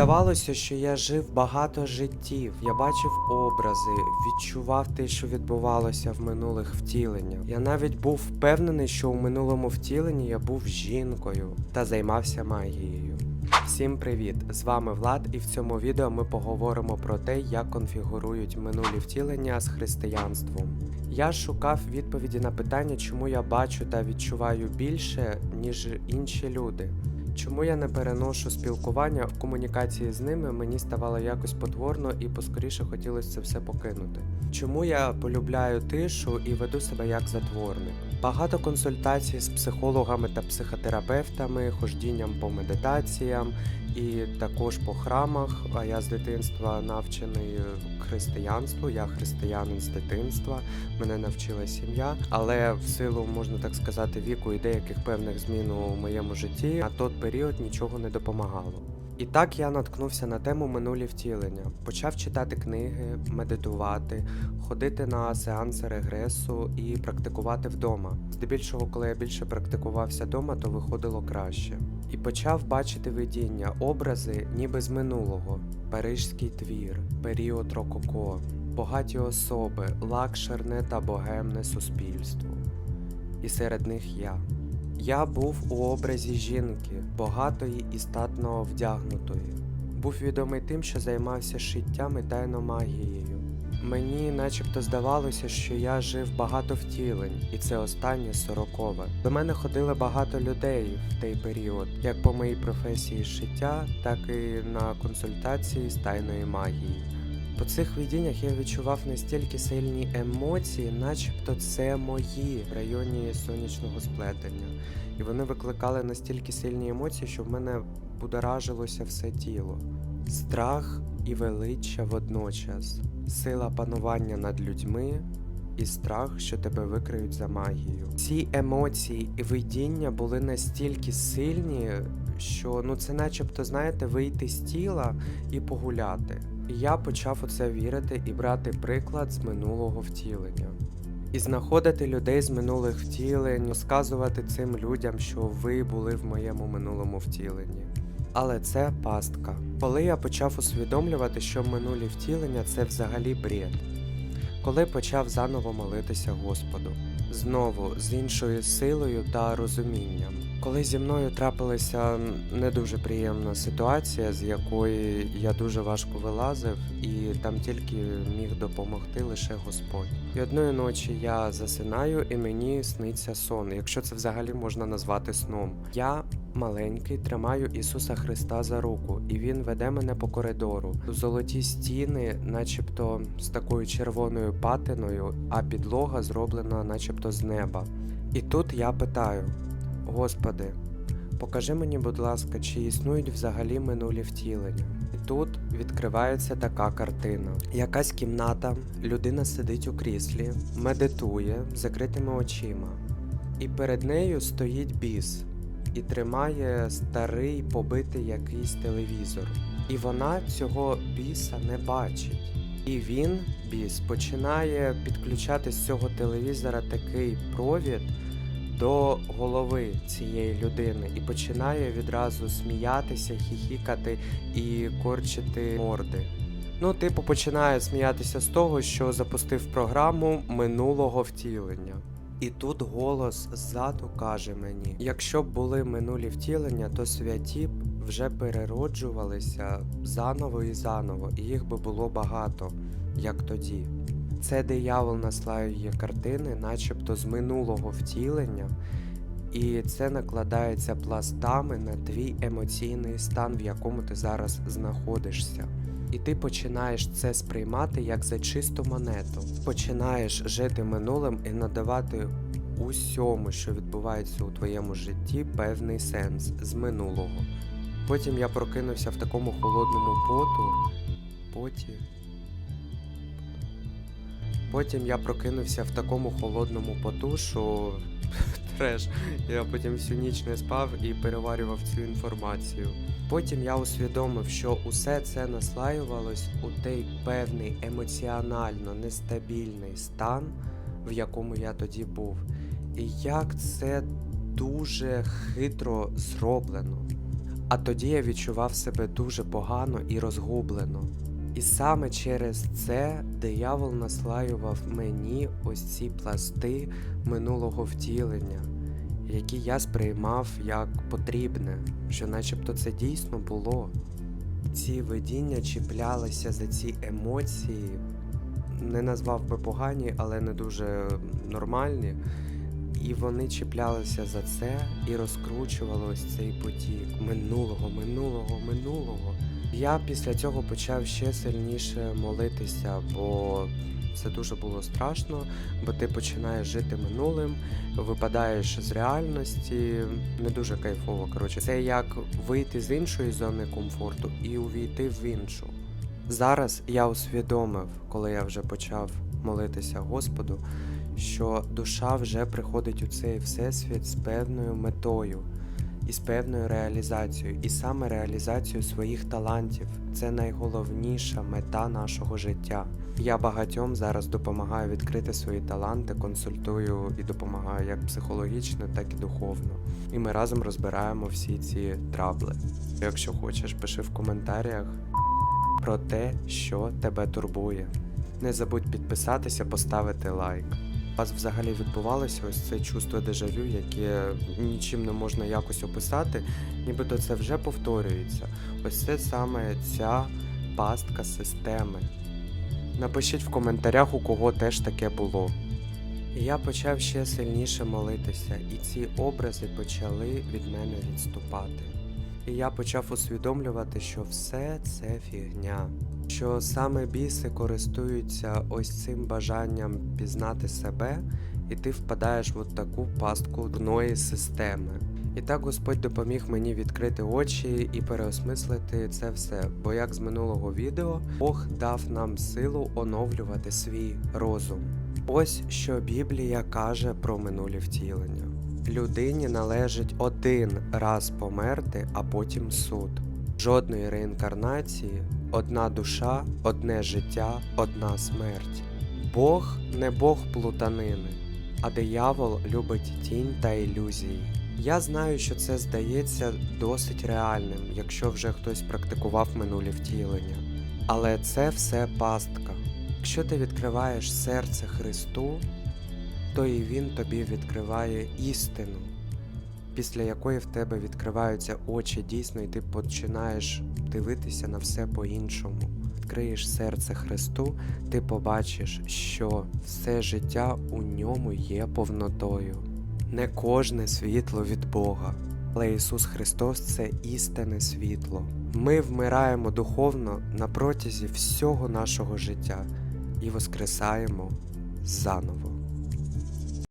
здавалося, що я жив багато життів. Я бачив образи, відчував те, що відбувалося в минулих втіленнях. Я навіть був впевнений, що у минулому втіленні я був жінкою та займався магією. Всім привіт! З вами Влад, і в цьому відео ми поговоримо про те, як конфігурують минулі втілення з християнством. Я шукав відповіді на питання, чому я бачу та відчуваю більше, ніж інші люди. Чому я не переношу спілкування комунікації з ними, мені ставало якось потворно і поскоріше хотілося це все покинути. Чому я полюбляю тишу і веду себе як затворник? Багато консультацій з психологами та психотерапевтами, хождінням по медитаціям і також по храмах. А я з дитинства навчений християнству, я християнин з дитинства, мене навчила сім'я, але в силу, можна так сказати, віку і деяких певних змін у моєму житті на той період нічого не допомагало. І так я наткнувся на тему минулі втілення. Почав читати книги, медитувати, ходити на сеанси регресу і практикувати вдома. Здебільшого, коли я більше практикувався вдома, то виходило краще. І почав бачити видіння, образи ніби з минулого, парижський твір, період рококо, богаті особи, лакшерне та богемне суспільство. І серед них я. Я був у образі жінки, багатої і статно вдягнутої. Був відомий тим, що займався шиттям і тайномагією. Мені начебто здавалося, що я жив багато втілень, і це останнє сорокове. До мене ходили багато людей в той період, як по моїй професії шиття, так і на консультації з тайної магії. По цих видіннях я відчував настільки сильні емоції, начебто це мої в районі сонячного сплетення. І вони викликали настільки сильні емоції, що в мене будоражилося все тіло. Страх і величчя водночас, сила панування над людьми і страх, що тебе викриють за магією. Ці емоції і видіння були настільки сильні, що ну це начебто, знаєте, вийти з тіла і погуляти. Я почав у це вірити і брати приклад з минулого втілення. І знаходити людей з минулих втілень, розказувати цим людям, що ви були в моєму минулому втіленні. Але це пастка. Коли я почав усвідомлювати, що минулі втілення це взагалі бред. Коли почав заново молитися Господу, знову з іншою силою та розумінням. Коли зі мною трапилася не дуже приємна ситуація, з якої я дуже важко вилазив, і там тільки міг допомогти лише Господь. І одної ночі я засинаю, і мені сниться сон, якщо це взагалі можна назвати сном. Я маленький тримаю Ісуса Христа за руку, і Він веде мене по коридору. Золоті стіни, начебто з такою червоною патиною, а підлога зроблена, начебто з неба. І тут я питаю. Господи, покажи мені, будь ласка, чи існують взагалі минулі втілення. І тут відкривається така картина. Якась кімната, людина сидить у кріслі, медитує з закритими очима, і перед нею стоїть біс і тримає старий побитий якийсь телевізор. І вона цього біса не бачить. І він, біс, починає підключати з цього телевізора такий провід до голови цієї людини і починає відразу сміятися, хіхікати і корчити морди. Ну, типу, починає сміятися з того, що запустив програму минулого втілення. І тут голос ззаду каже мені: якщо б були минулі втілення, то святі б вже перероджувалися заново і заново, і їх би було багато, як тоді. Це диявол наслаює картини, начебто з минулого втілення, і це накладається пластами на твій емоційний стан, в якому ти зараз знаходишся. І ти починаєш це сприймати як за чисту монету. Починаєш жити минулим і надавати усьому, що відбувається у твоєму житті, певний сенс з минулого. Потім я прокинувся в такому холодному поту, поті. Потім я прокинувся в такому холодному поту, що треш. Я потім всю ніч не спав і переварював цю інформацію. Потім я усвідомив, що усе це наслаювалось у той певний емоціонально нестабільний стан, в якому я тоді був. І як це дуже хитро зроблено. А тоді я відчував себе дуже погано і розгублено. І саме через це диявол наслаював мені ось ці пласти минулого втілення, які я сприймав як потрібне, що начебто це дійсно було. Ці видіння чіплялися за ці емоції, не назвав би погані, але не дуже нормальні. І вони чіплялися за це і розкручували ось цей потік минулого, минулого, минулого. Я після цього почав ще сильніше молитися, бо це дуже було страшно, бо ти починаєш жити минулим, випадаєш з реальності, не дуже кайфово. Коротше, це як вийти з іншої зони комфорту і увійти в іншу. Зараз я усвідомив, коли я вже почав молитися Господу, що душа вже приходить у цей всесвіт з певною метою і з певною реалізацією, і саме реалізацією своїх талантів це найголовніша мета нашого життя. Я багатьом зараз допомагаю відкрити свої таланти, консультую і допомагаю як психологічно, так і духовно. І ми разом розбираємо всі ці трабли. Якщо хочеш, пиши в коментарях про те, що тебе турбує. Не забудь підписатися, поставити лайк. У вас взагалі відбувалося ось це чувство дежавю, яке нічим не можна якось описати, нібито це вже повторюється. Ось це саме ця пастка системи. Напишіть в коментарях, у кого теж таке було. І я почав ще сильніше молитися, і ці образи почали від мене відступати. І я почав усвідомлювати, що все це фігня, що саме біси користуються ось цим бажанням пізнати себе, і ти впадаєш в от таку пастку дурної системи. І так Господь допоміг мені відкрити очі і переосмислити це все. Бо як з минулого відео, Бог дав нам силу оновлювати свій розум. Ось що Біблія каже про минулі втілення. Людині належить один раз померти, а потім суд. Жодної реінкарнації, одна душа, одне життя, одна смерть. Бог не Бог плутанини, а диявол любить тінь та ілюзії. Я знаю, що це здається досить реальним, якщо вже хтось практикував минулі втілення. Але це все пастка. Якщо ти відкриваєш серце Христу, то і Він тобі відкриває істину, після якої в тебе відкриваються очі дійсно, і ти починаєш дивитися на все по-іншому. Відкриєш серце Христу, ти побачиш, що все життя у ньому є повнотою. Не кожне світло від Бога, але Ісус Христос це істинне світло. Ми вмираємо духовно на протязі всього нашого життя і воскресаємо заново.